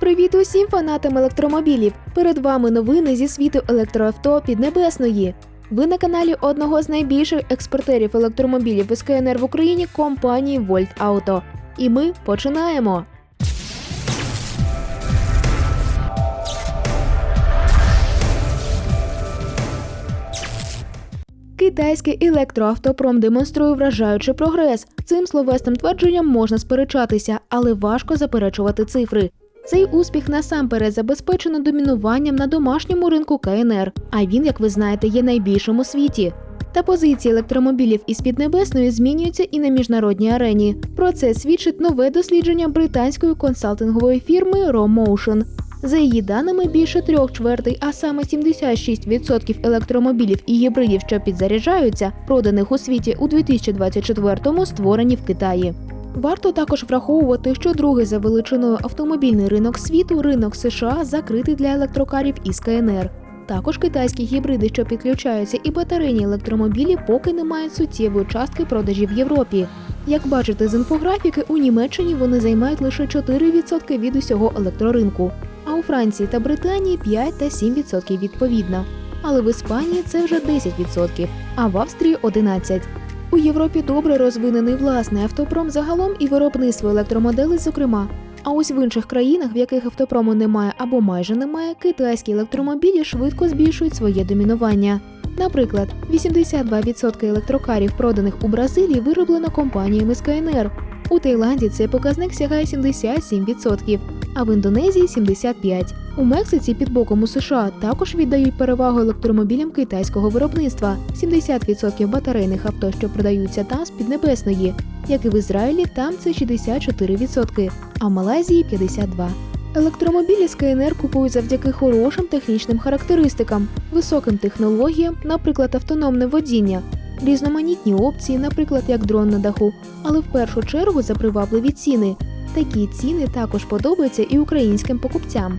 Привіт усім фанатам електромобілів! Перед вами новини зі світу електроавто Піднебесної. Ви на каналі одного з найбільших експортерів електромобілів із КНР в Україні компанії Volt Auto. І ми починаємо. Китайський електроавтопром демонструє вражаючий прогрес. Цим словесним твердженням можна сперечатися, але важко заперечувати цифри. Цей успіх насамперед забезпечено домінуванням на домашньому ринку КНР, а він, як ви знаєте, є найбільшим у світі. Та позиції електромобілів із Піднебесної змінюються і на міжнародній арені. Про це свідчить нове дослідження британської консалтингової фірми RoMotion. За її даними, більше трьох чвертей, а саме 76% електромобілів і гібридів, що підзаряджаються, проданих у світі у 2024-му, створені в Китаї. Варто також враховувати, що другий за величиною автомобільний ринок світу, ринок США, закритий для електрокарів із КНР. Також китайські гібриди, що підключаються, і батарейні електромобілі поки не мають суттєвої частки продажів в Європі. Як бачите з інфографіки, у Німеччині вони займають лише 4% від усього електроринку, а у Франції та Британії 5 та 7% відповідно. Але в Іспанії це вже 10%, а в Австрії 11%. У Європі добре розвинений власний автопром загалом і виробництво електромоделей, зокрема. А ось в інших країнах, в яких автопрому немає або майже немає, китайські електромобілі швидко збільшують своє домінування. Наприклад, 82% електрокарів, проданих у Бразилії, вироблено компаніями з КНР. У Таїланді цей показник сягає 77%, а в Індонезії 75%. У Мексиці під боком у США також віддають перевагу електромобілям китайського виробництва 70% батарейних авто, що продаються там з Піднебесної, як і в Ізраїлі, там це 64%, а в Малайзії 52%. Електромобілі з КНР купують завдяки хорошим технічним характеристикам, високим технологіям, наприклад, автономне водіння, різноманітні опції, наприклад, як дрон на даху, але в першу чергу за привабливі ціни. Такі ціни також подобаються і українським покупцям.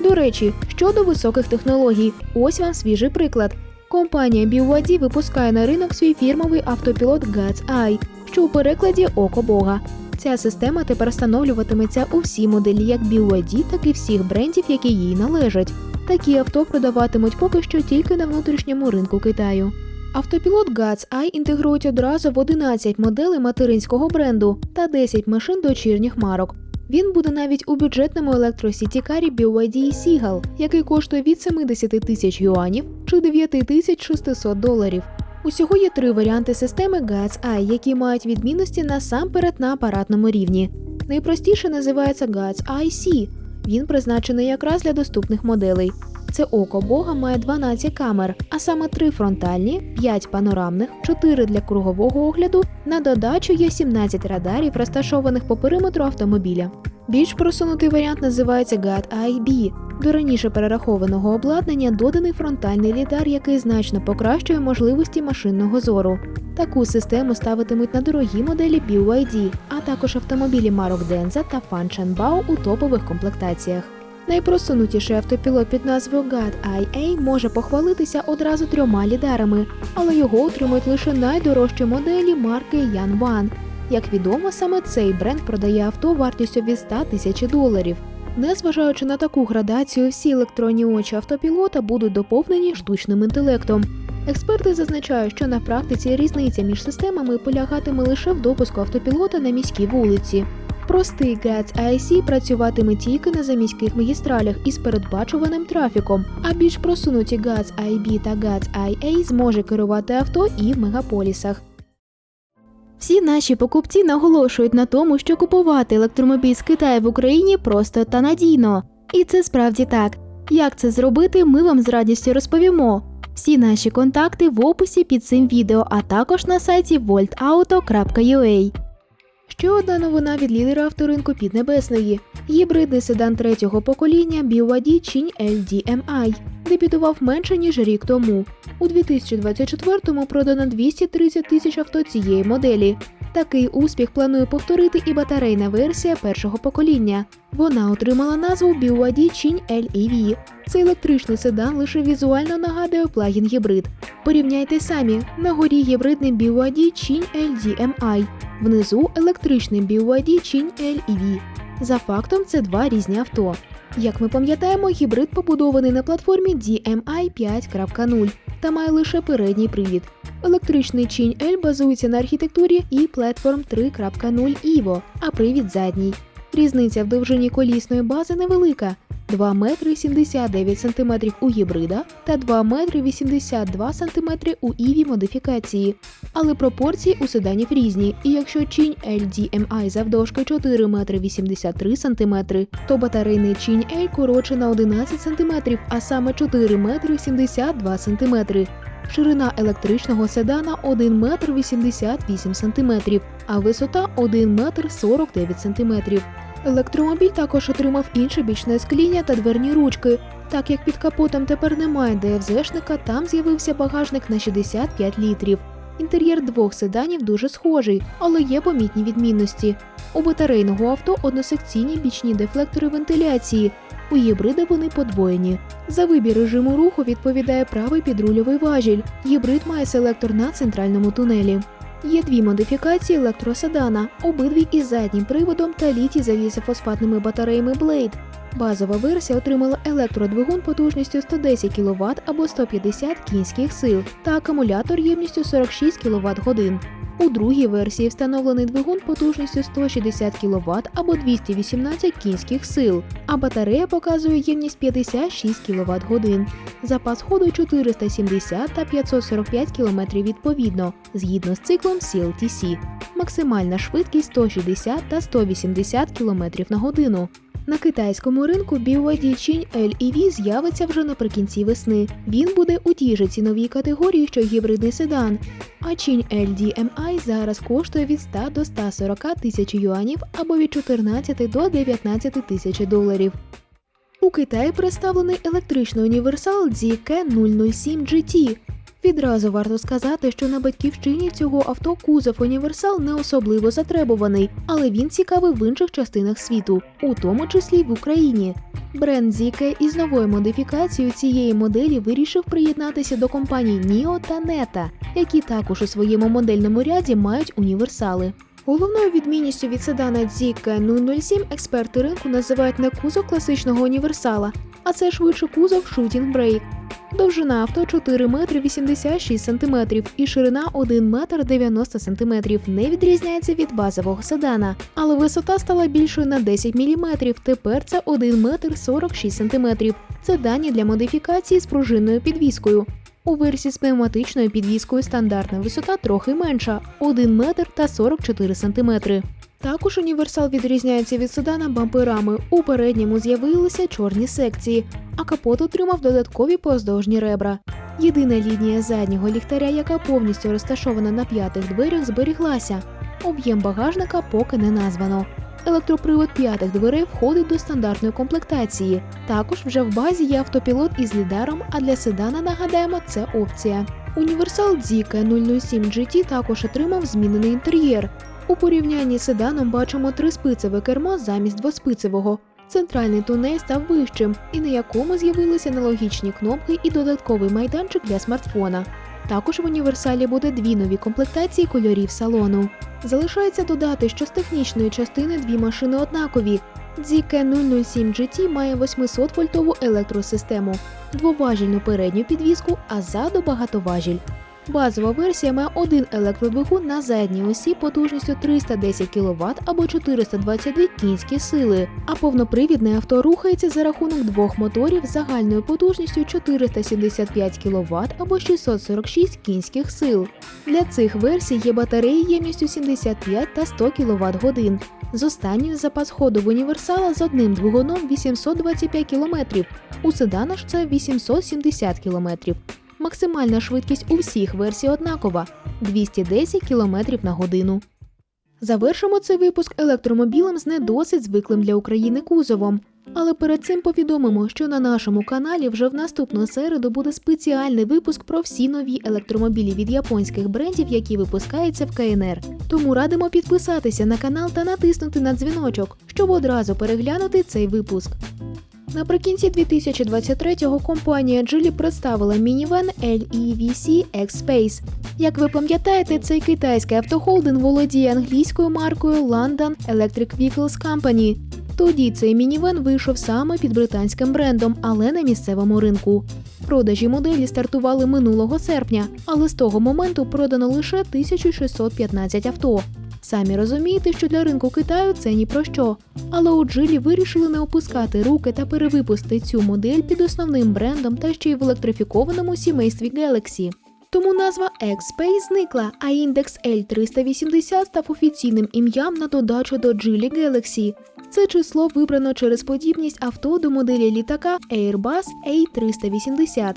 До речі, щодо високих технологій, ось вам свіжий приклад. Компанія BYD випускає на ринок свій фірмовий автопілот God's Eye, що у перекладі Око Бога. Ця система тепер встановлюватиметься у всі моделі як BYD, так і всіх брендів, які їй належать. Такі авто продаватимуть поки що тільки на внутрішньому ринку Китаю. Автопілот Eye інтегрують одразу в 11 моделей материнського бренду та 10 машин дочірніх марок. Він буде навіть у бюджетному електросітікарі BYD Seagull, який коштує від 70 тисяч юанів чи 9600 доларів. Усього є три варіанти системи Eye, які мають відмінності насамперед на апаратному рівні. Найпростіше називається God's Eye C. Він призначений якраз для доступних моделей. Це око Бога має 12 камер, а саме 3 фронтальні, 5 панорамних, 4 для кругового огляду. На додачу є 17 радарів, розташованих по периметру автомобіля. Більш просунутий варіант називається God IB. До раніше перерахованого обладнання доданий фронтальний лідар, який значно покращує можливості машинного зору. Таку систему ставитимуть на дорогі моделі BYD, а також автомобілі марок Denza та Fanchanbao у топових комплектаціях. Найпросунутіший автопілот під назвою God IA може похвалитися одразу трьома лідарами, але його отримують лише найдорожчі моделі марки Yan One. Як відомо, саме цей бренд продає авто вартістю від 100 тисяч доларів. Незважаючи на таку градацію, всі електронні очі автопілота будуть доповнені штучним інтелектом. Експерти зазначають, що на практиці різниця між системами полягатиме лише в допуску автопілота на міській вулиці. Простий GATS IC працюватиме тільки на заміських магістралях із передбачуваним трафіком, а більш просунуті GATS IB та GATS IA зможе керувати авто і в мегаполісах. Всі наші покупці наголошують на тому, що купувати електромобіль з Китаю в Україні просто та надійно. І це справді так. Як це зробити, ми вам з радістю розповімо. Всі наші контакти в описі під цим відео, а також на сайті voltauto.ua. Ще одна новина від лідера авторинку Піднебесної. Гібридний седан третього покоління BYD Чинь LDMI дебютував менше ніж рік тому. У 2024-му продано 230 тисяч авто цієї моделі. Такий успіх планує повторити і батарейна версія першого покоління. Вона отримала назву BYD Чинь LEV. Цей електричний седан лише візуально нагадує плагін гібрид. Порівняйте самі: на горі гібридний BYD Чинь LDMI, внизу електричний BYD Чинь LEV. За фактом, це два різні авто. Як ми пам'ятаємо, гібрид побудований на платформі DMI 5.0 та має лише передній привід. Електричний Чинь L базується на архітектурі і Platform 3.0 EVO, а привід задній. Різниця в довжині колісної бази невелика 2 метри 79 см у гібрида та 2 метри 82 см у EV модифікації. Але пропорції у седанів різні, і якщо чинь LDMI завдовжки 4 метри 83 см, то батарейний чинь L коротше на 11 см, а саме 4 метри 72 см. Ширина електричного седана 1 метр 88 см, а висота 1 метр 49 см. Електромобіль також отримав інше бічне скління та дверні ручки. Так як під капотом тепер немає ДФЗшника, там з'явився багажник на 65 літрів. Інтер'єр двох седанів дуже схожий, але є помітні відмінності. У батарейного авто односекційні бічні дефлектори вентиляції. У гібрида вони подвоєні. За вибір режиму руху відповідає правий підрульовий важіль. Гібрид має селектор на центральному тунелі. Є дві модифікації електроседана, обидві із заднім приводом та літій завісофосфатними батареями Blade. Базова версія отримала електродвигун потужністю 110 кВт або 150 кінських сил та акумулятор ємністю 46 кВт годин. У другій версії встановлений двигун потужністю 160 кВт або 218 кінських сил, а батарея показує ємність 56 кВт годин. Запас ходу 470 та 545 км відповідно, згідно з циклом CLTC. Максимальна швидкість 160 та 180 км на годину. На китайському ринку Чинь LEV з'явиться вже наприкінці весни. Він буде у тій же ціновій категорії, що гібридний седан. А Чинь LDMI зараз коштує від 100 до 140 тисяч юанів або від 14 до 19 тисяч доларів. У Китаї представлений електричний універсал ZK007 GT. Відразу варто сказати, що на батьківщині цього авто кузов універсал не особливо затребуваний, але він цікавий в інших частинах світу, у тому числі й в Україні. Бренд ZK із новою модифікацією цієї моделі вирішив приєднатися до компаній NIO та NETA, які також у своєму модельному ряді мають універсали. Головною відмінністю від седана ZK007 експерти ринку називають не кузов класичного універсала, а це швидше кузов Shooting Brake. Довжина авто 4 метри 86 сантиметрів і ширина 1 метр 90 сантиметрів не відрізняється від базового седана, але висота стала більшою на 10 міліметрів. Тепер це 1 метр 46 сантиметрів. Це дані для модифікації з пружинною підвіскою. У версії з пневматичною підвіскою стандартна висота трохи менша 1 метр та 44 сантиметри. Також універсал відрізняється від седана бамперами. У передньому з'явилися чорні секції, а капот отримав додаткові поздовжні ребра. Єдина лінія заднього ліхтаря, яка повністю розташована на п'ятих дверях, зберіглася. Об'єм багажника поки не названо. Електропривод п'ятих дверей входить до стандартної комплектації. Також вже в базі є автопілот із лідаром, а для седана нагадаємо, це опція. Універсал Zika 007 GT також отримав змінений інтер'єр. У порівнянні з седаном бачимо триспицеве кермо замість двоспицевого. Центральний тунель став вищим, і на якому з'явилися аналогічні кнопки і додатковий майданчик для смартфона. Також в універсалі буде дві нові комплектації кольорів салону. Залишається додати, що з технічної частини дві машини однакові. ZK007 GT має 800 вольтову електросистему, двоважільну передню підвіску, а ззаду багатоважіль. Базова версія має один електродвигун на задній осі потужністю 310 кВт або 422 кінські сили, а повнопривідне авто рухається за рахунок двох моторів загальною потужністю 475 кВт або 646 кінських сил. Для цих версій є батареї ємністю 75 та 100 кВт годин. З останньої запас ходу в універсала з одним двигуном 825 км, у седана ж це 870 км. Максимальна швидкість у всіх версій однакова 210 км на годину. Завершимо цей випуск електромобілем з не досить звиклим для України кузовом. Але перед цим повідомимо, що на нашому каналі вже в наступну середу буде спеціальний випуск про всі нові електромобілі від японських брендів, які випускаються в КНР. Тому радимо підписатися на канал та натиснути на дзвіночок, щоб одразу переглянути цей випуск. Наприкінці 2023-го компанія Geely представила мінівен LEVC X-Space. Як ви пам'ятаєте, цей китайський автохолдинг володіє англійською маркою London Electric Vehicles Company. Тоді цей мінівен вийшов саме під британським брендом, але на місцевому ринку. Продажі моделі стартували минулого серпня, але з того моменту продано лише 1615 авто. Самі розумієте, що для ринку Китаю це ні про що. Але у Джилі вирішили не опускати руки та перевипустити цю модель під основним брендом та ще й в електрифікованому сімействі Galaxy. Тому назва X-Space зникла, а індекс L380 став офіційним ім'ям на додачу до Geely Galaxy. Це число вибрано через подібність авто до моделі літака Airbus A380.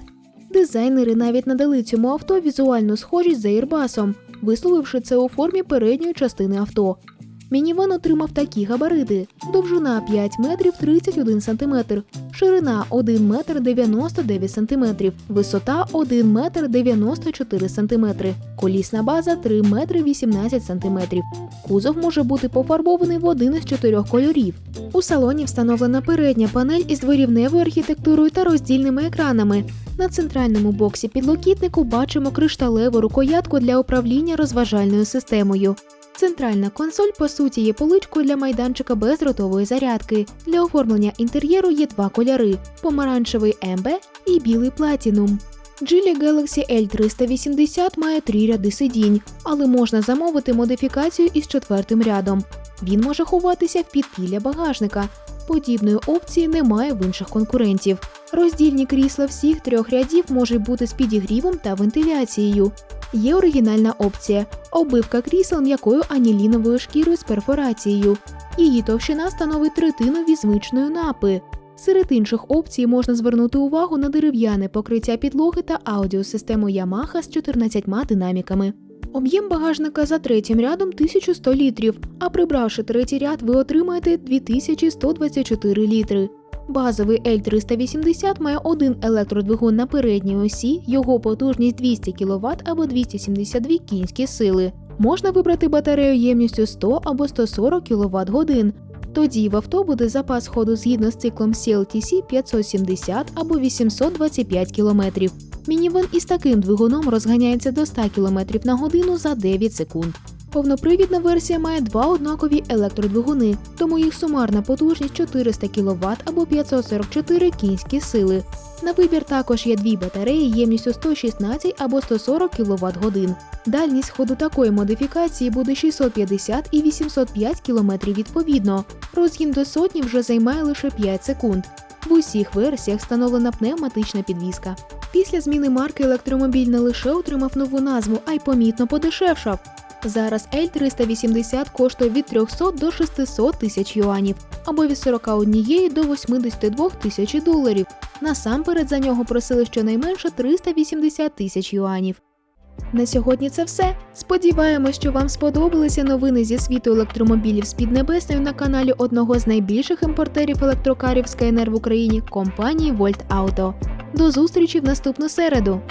Дизайнери навіть надали цьому авто візуальну схожість за Airbus, висловивши це у формі передньої частини авто. Мінівен отримав такі габарити: довжина 5 метрів 31 сантиметр, ширина 1 метр 99 сантиметрів, висота 1 метр 94 сантиметри, колісна база 3 метри 18 сантиметрів. Кузов може бути пофарбований в один із чотирьох кольорів. У салоні встановлена передня панель із дворівневою архітектурою та роздільними екранами. На центральному боксі підлокітнику бачимо кришталеву рукоятку для управління розважальною системою. Центральна консоль по суті є поличкою для майданчика бездротової зарядки. Для оформлення інтер'єру є два кольори: помаранчевий MB і білий Platinum. Geely Galaxy L380 має три ряди сидінь, але можна замовити модифікацію із четвертим рядом. Він може ховатися в підпілля багажника. Подібної опції немає в інших конкурентів. Роздільні крісла всіх трьох рядів можуть бути з підігрівом та вентиляцією. Є оригінальна опція обивка крісел м'якою аніліновою шкірою з перфорацією. Її товщина становить третину від звичної напи. Серед інших опцій можна звернути увагу на дерев'яне покриття підлоги та аудіосистему Yamaha з 14 динаміками. Об'єм багажника за третім рядом 1100 літрів, а прибравши третій ряд, ви отримаєте 2124 літри. Базовий L380 має один електродвигун на передній осі, його потужність 200 кВт або 272 кінські сили. Можна вибрати батарею ємністю 100 або 140 кВт годин. Тоді в авто буде запас ходу згідно з циклом CLTC 570 або 825 км. Мінівен із таким двигуном розганяється до 100 км на годину за 9 секунд. Повнопривідна версія має два однакові електродвигуни, тому їх сумарна потужність 400 кВт або 544 кінські сили. На вибір також є дві батареї ємністю 116 або 140 кВт годин. Дальність ходу такої модифікації буде 650 і 805 км відповідно. Розгін до сотні вже займає лише 5 секунд. В усіх версіях встановлена пневматична підвізка. Після зміни марки електромобіль не лише отримав нову назву, а й помітно подешевшав. Зараз L380 коштує від 300 до 600 тисяч юанів, або від 41 до 82 тисяч доларів. Насамперед за нього просили щонайменше 380 тисяч юанів. На сьогодні це все. Сподіваємось, що вам сподобалися новини зі світу електромобілів з Піднебесною на каналі одного з найбільших імпортерів електрокарів Skyner в Україні компанії Volt Auto. До зустрічі в наступну середу!